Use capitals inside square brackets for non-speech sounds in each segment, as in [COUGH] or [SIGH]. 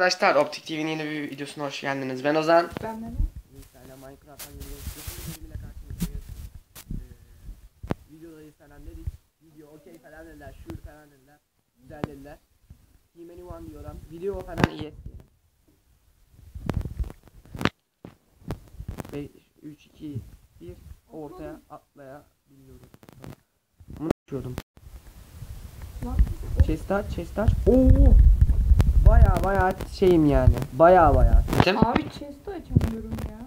Arkadaşlar Optik TV'nin yeni bir videosuna hoş geldiniz. Ben Ozan. Ben de Mesela Minecraft'tan yeni bir karşınızdayız. Ee, videodayız falan dedik. Video okey falan dediler. Şur falan dediler. Güzel dediler. Team Anyone diyorlar. Video falan iyi. 5, 3, 2, 1 ortaya atlaya biliyoruz. Bunu açıyordum. Lan. Chest aç, chest aç. Oo! Baya baya şeyim yani. Baya baya. Abi chest'i açamıyorum ya.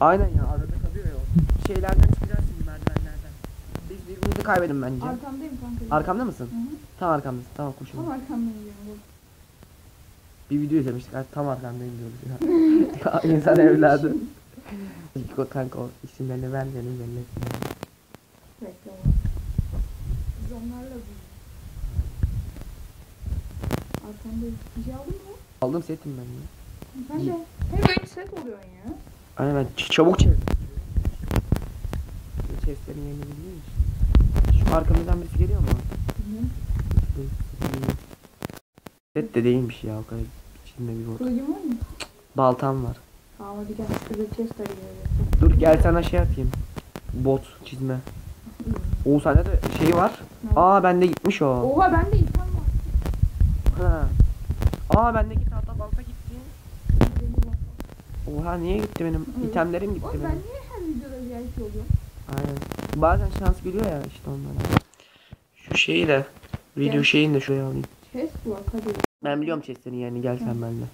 Aynen ya arada kalıyor ya. o. Şeylerden çıkacağız şimdi merdivenlerden. Biz birbirimizi kaybedin bence. Arkamdayım kanka. Arkamda mısın? Hı hı. Tam arkamdasın. Tamam koşun. Tam arkamdayım. Bir video izlemiştik. Artık tam arkamdayım diyoruz ya. [LAUGHS] ya insan evladı. [LAUGHS] Kanka o isimlerini vermeyelim belli etmeyelim. Bekle o. Biz onlarla büyüdük. Bir şey aldın mı? Aldım setim ben ya. Sen de hep aynı set oluyorsun ya. Aynen ben ç- çabuk çevir. Chestlerin yerini biliyor musun? Şu arkamızdan birisi geliyor mu? Bilmiyorum. Set de değilmiş ya o kadar içinde bir bot. Kılıcın var mı? Baltam var. Tamam hadi gel. Şurada chest arıyor. Dur gel sana şey atayım. Bot çizme. O sende de şey var. Ne? Aa bende gitmiş o. Oha bende insan var. Ha. Aa bendeki tahta balta gitti. Oha niye gitti benim? Evet. İtemlerim gitti Oğlum ben benim. niye her videoda VIP oluyorum? Aynen. Bazen şans geliyor ya işte onlara. Şu şeyi de video Gel. şeyini de şuraya alayım. Chest var hadi. Ben biliyorum chest'ini yani gel sen benimle.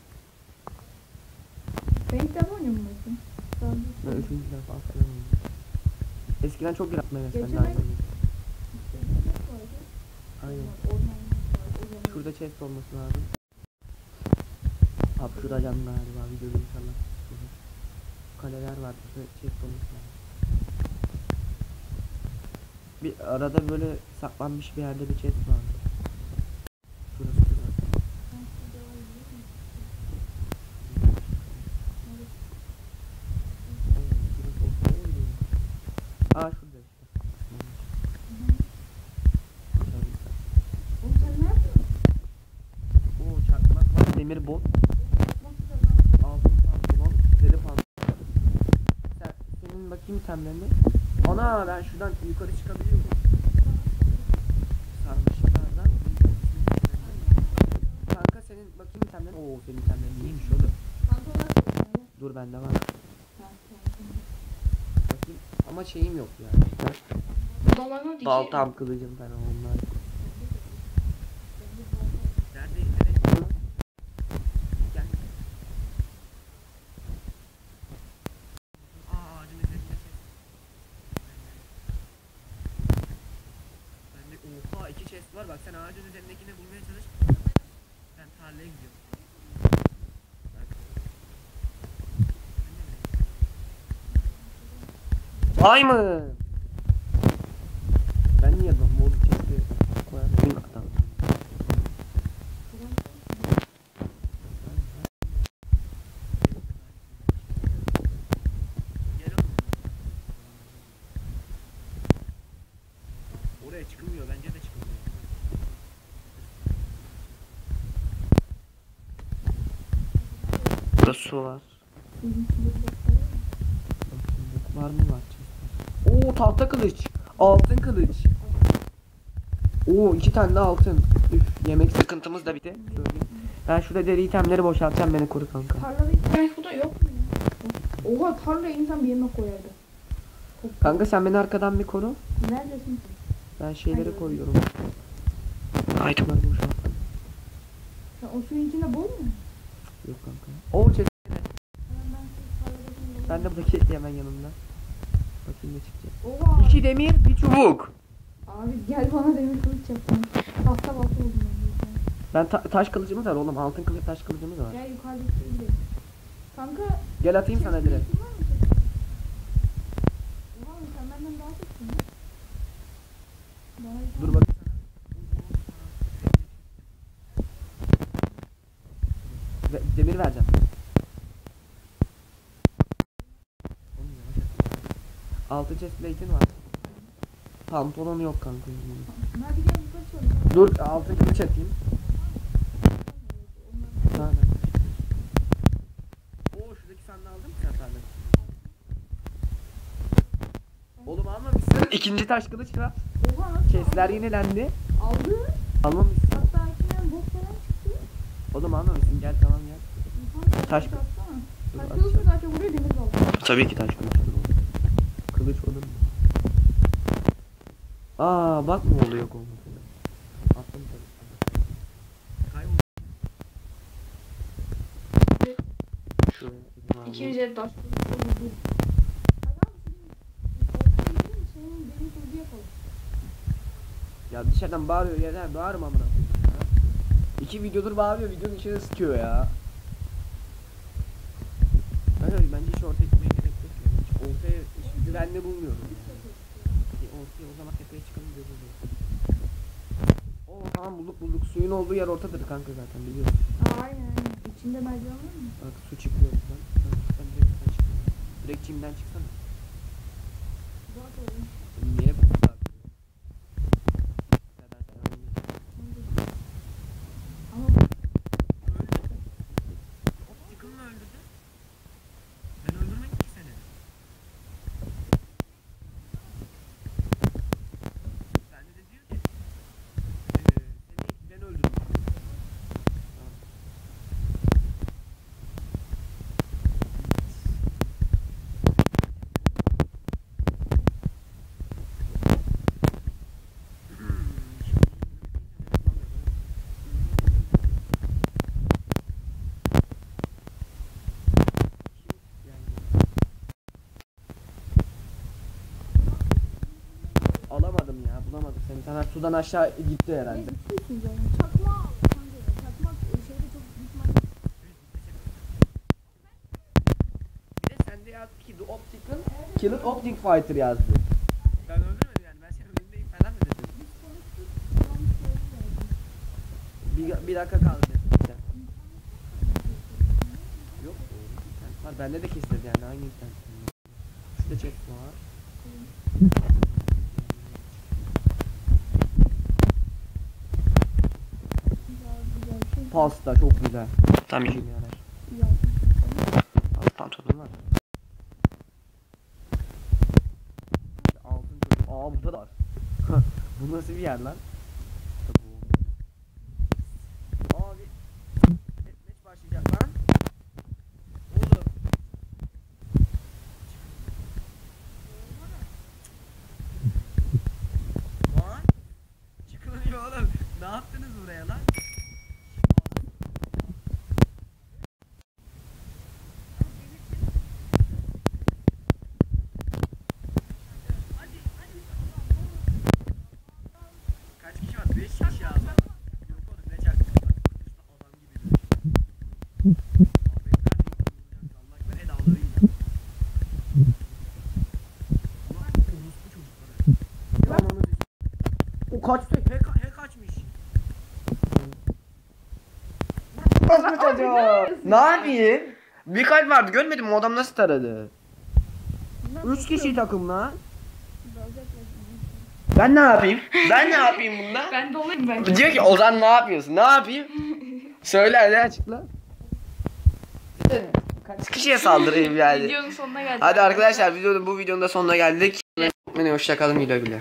Renkler oynuyor musun? Ben Ben üçüncü defa falan oynuyorum. Eskiden çok yaratmaya Geçen mesela. ay- Aynen. Orman var. o zaman- Şurada chest olması lazım. Can galiba videoda inşallah. Kaleler var burada olması lazım. Bir arada böyle saklanmış bir yerde bir chest var. Şurası şurası. Aa şurada işte. Oğlum sen ne yapıyorsun? Oo çakmak var. Demir bot. Altın pantolon. Deri pantolon. Sen, senin bakayım itemlerine. Ana ben şuradan yukarı çıkabiliyorum. Sarmaşıklardan. Kanka senin bakayım itemlerine. Oo senin itemlerin iyiymiş oğlum. Dur bende var. Bakayım. Ama şeyim yok ya. Balonu Baltam kılıcım falan onlar. Nerede? Nerede? Gel. Aa ağacın üzerinde ses. Chest var bak sen ağacın üzerindekini bulmaya çalış. Ben tarlaya gidiyorum. Bak. Ay mı? Ben niye lan mor chest'i koyarım adam. Oraya çıkılmıyor bence de çıkılmıyor. Burada su var. Var mı var? Oo tahta kılıç. Altın kılıç. Oo iki tane de altın. Üf yemek sıkıntımız da bitti. Şöyle. Ben şurada deri itemleri boşaltacağım beni koru kanka. Tarlada tane foto yok mu ya? Oha tarlaya insan bir yemek koyardı. Kanka sen beni arkadan bir koru. Neredesin? Ben şeyleri Hayır. koyuyorum. Itemleri boşalt. Sen o suyun içinde boy mu? Yok kanka. Oo chest. Ben, de buradaki hemen yanımda. Bakayım ne çıkacak. Oha. İki demir, bir çubuk. Abi gel bana demir kılıç yapsana. Tahta balta oldum ben. Ben ta- taş kılıcımız var oğlum. Altın kılıç taş kılıcımız var. Gel yukarıdaki. Kanka. Gel atayım sana direkt. Altı chest plate'in var. Pantolon yok kanka. Dur altı kılıç atayım. Tane. Oo şuradaki sende aldım bir tane. Oğlum almamışsın. İkinci taş kılıç var. Oha. Chestler yenilendi. Aldı. Almamışsın. Hatta içinden bok falan çıktı. Oğlum almamışsın gel tamam gel. Şey taş. kılıç. Taş kılıç mı daha çok vuruyor demir oldu. Tabii ki taş kılıç. Kılıç olur mu? Aa bak mı oluyor olmasına. Attım tabii. Kayboldu. Şuraya. 250 taş kılıç olur. Hadi abi senin ortaya senin demir kılıcı yapalım. Ya dışarıdan bağırıyor yerler bağırma amına. İki videodur bağırıyor videonun içine sıkıyor ya. Ben öyle bence hiç ortaya gitmeye gerek yok. Hiç ortaya güvenli bulmuyorum. Ortaya o zaman tepeye çıkalım görürüz. Oo tamam bulduk bulduk suyun olduğu yer ortadır kanka zaten biliyorsun. Aa, aynen. İçinde merdiven var mı? Bak su çıkıyor buradan. Sen, sen direkt buradan çıkıyor. Direkt çimden çıksana. Niye bu kadar? Neden sen öyle Ama Optical mı öldürdü? Ben öldürmedim ki seni. Sen de diyor ki eee seni ben öldürdüm. Tamam. Bulamadım seni. Sen sudan aşağı gitti herhalde. neyse tutuyorsun zaten. Çakma Çakmak şeyde çok ihtimalle Bir de sende yazdı ki The Optical Killed Optic Fighter yazdı. Ben öldürmedim yani ben senin önündeyim falan mı dedim. Bir, bir dakika kaldı. Sen. Yok var. Bende de kesildi yani aynı internet. Şurada chat var. Güzel güzel bir şey. Pasta çok güzel. Tam. İyi. Al pantolon var. Altın. Aa burada da var. [LAUGHS] Bu nasıl bir yer lan? Abi. Deathmatch başlayacak lan. Oğlum. Lan. Çıkılmıyor oğlum. Ne yaptınız buraya lan? Kaç kişi var? 5 kişi abi. Yok oğlum ne çaktın? Adam gibi. Allah ekber el ağlarıyla. Ulan orospu çocukları. Ya ananı O kaçtı. He, ka- he kaçmış. Orospu çocuğu. Ne yapayım? Bir kalp vardı görmedin mi? O adam nasıl taradı? 3 kişi takımla. Ben ne yapayım? Ben ne yapayım bunda? Ben de olayım ben. Diyor ki Ozan ne yapıyorsun? Ne yapayım? [LAUGHS] Söyle hadi açıkla. Kaç kişiye saldırayım yani? Videonun sonuna geldik. Hadi arkadaşlar videonun bu videonun da sonuna geldik. Hoşçakalın güle güle.